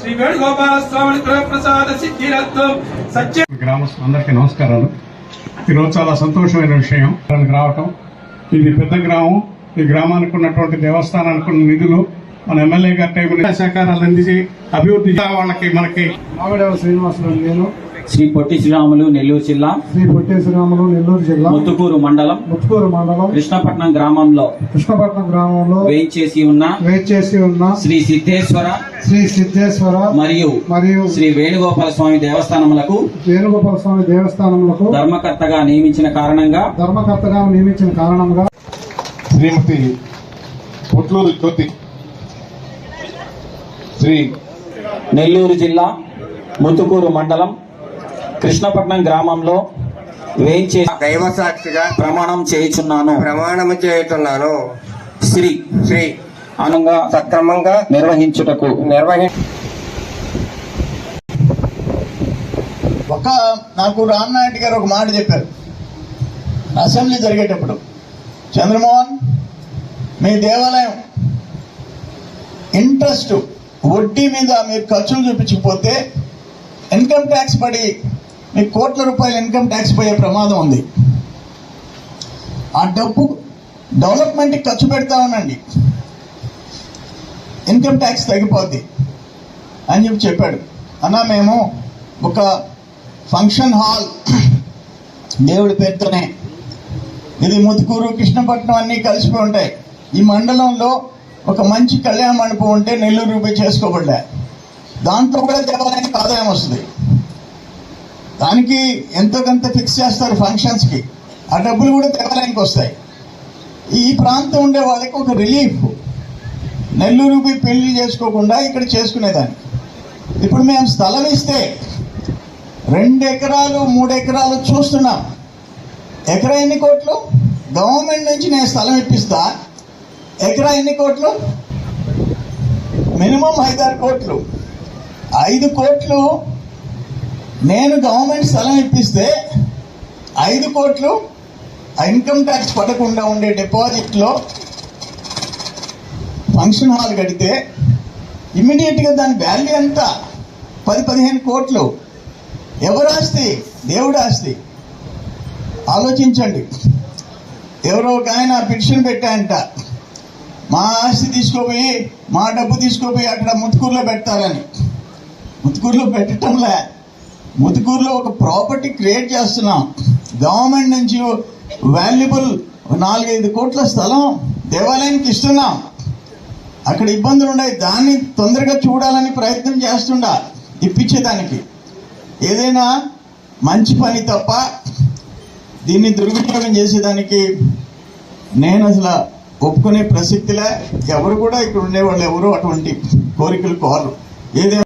శ్రీ ప్రసాద సిద్ధిరత్వం. సత్య గ్రామస్తులందరికీ నమస్కారాలు. ఈరోజు చాలా సంతోషమైన విషయం. రావటం. ఇది పెద్ద గ్రామం. ఈ గ్రామానికి ఉన్నటువంటి దేవస్థానానికి ఉన్న నిధులు మన ఎమ్మెల్యే గారి టైంలో సహకారాలు అందించి అభివృద్ధి వాళ్ళకి మనకి మామిడాల శ్రీనివాసులు నేను. శ్రీ పొట్టి శ్రీరాములు నెల్లూరు జిల్లా. శ్రీ పొట్టి శ్రీరాములు నెల్లూరు జిల్లా. ముత్తుకూరు మండలం. ముత్తుకూరు మండలం. కృష్ణపట్నం గ్రామంలో కృష్ణపట్నం గ్రామంలో వేయించేసి ఉన్న వేచేసి ఉన్న శ్రీ సిద్ధేశ్వర శ్రీ సిద్ధేశ్వర మరియు మరియు శ్రీ వేణుగోపాల స్వామి దేవస్థానములకు వేణుగోపాల స్వామి దేవస్థానములకు ధర్మకర్తగా నియమించిన కారణంగా ధర్మకర్తగా నియమించిన కారణంగా శ్రీమతి పొట్లూరు జ్యోతి శ్రీ నెల్లూరు జిల్లా ముత్తుకూరు మండలం కృష్ణపట్నం గ్రామంలో వేయించేసి దైవ సాక్షిగా ప్రమాణం చేయుచున్నాను. ప్రమాణము చేయుతున్నాను శ్రీ శ్రీ అనుగా సక్రమంగా నిర్వహించుటకు. నిర్వహి ఒక నాకు రామ్నాయుడు గారు ఒక మాట చెప్పారు. అసెంబ్లీ జరిగేటప్పుడు చంద్రమోహన్ మీ దేవాలయం ఇంట్రెస్ట్ వడ్డీ మీద మీరు ఖర్చులు చూపించకపోతే ఇన్కమ్ ట్యాక్స్ పడి మీకు కోట్ల రూపాయలు ఇన్కమ్ ట్యాక్స్ పోయే ప్రమాదం ఉంది. ఆ డబ్బు డెవలప్మెంట్కి ఖర్చు పెడతా ఉండండి. ఇన్కమ్ ట్యాక్స్ తగ్గిపోద్ది అని చెప్పి చెప్పాడు. అన్న మేము ఒక ఫంక్షన్ హాల్ దేవుడి పేరుతోనే ఇది ముతుకూరు కృష్ణపట్నం అన్నీ కలిసిపోయి ఉంటాయి. ఈ మండలంలో ఒక మంచి కళ్యాణ మండపం ఉంటే నెల్లూరు రూపాయి చేసుకోబడ్డా దాంట్లో కూడా దేవాలయానికి ఆదాయం వస్తుంది. దానికి ఎంతో కొంత ఫిక్స్ చేస్తారు ఫంక్షన్స్కి ఆ డబ్బులు కూడా దేవాలయానికి వస్తాయి. ఈ ప్రాంతం ఉండే వాళ్ళకి ఒక రిలీఫ్ నెల్లూరు పోయి పెళ్ళి చేసుకోకుండా ఇక్కడ చేసుకునేదానికి ఇప్పుడు మేము స్థలం ఇస్తే రెండు ఎకరాలు మూడు ఎకరాలు చూస్తున్నాం. ఎకరా ఎన్ని కోట్లు? గవర్నమెంట్ నుంచి నేను స్థలం ఇప్పిస్తా. ఎకరా ఎన్ని కోట్లు? మినిమం ఐదారు కోట్లు. ఐదు కోట్లు నేను గవర్నమెంట్ స్థలం ఇప్పిస్తే ఐదు కోట్లు ఇన్కమ్ ట్యాక్స్ పడకుండా ఉండే డిపాజిట్లో ఫంక్షన్ హాల్ కడితే ఇమ్మీడియట్గా దాని వాల్యూ ఎంత? పది పదిహేను కోట్లు. ఎవరు ఆస్తి? దేవుడు ఆస్తి. ఆలోచించండి. ఎవరో ఒక ఆయన పిటిషన్ పెట్టాయంట. మా ఆస్తి తీసుకోపోయి మా డబ్బు తీసుకోపోయి అక్కడ ముతుకూరులో పెడతారని. ముతుకూరులో పెట్టడంలే ముతుకూరులో ఒక ప్రాపర్టీ క్రియేట్ చేస్తున్నాం. గవర్నమెంట్ నుంచి వాల్యుబుల్ నాలుగైదు కోట్ల స్థలం దేవాలయానికి ఇస్తున్నాం. అక్కడ ఇబ్బందులు ఉన్నాయి. దాన్ని తొందరగా చూడాలని ప్రయత్నం చేస్తుండా. ఇప్పించేదానికి. ఏదైనా మంచి పని తప్ప దీన్ని దుర్వినియోగం చేసేదానికి నేను అసలు ఒప్పుకునే ప్రసక్తిలా ఎవరు కూడా ఇక్కడ ఉండేవాళ్ళు ఎవరు? అటువంటి కోరికలు కోరరు ఏదే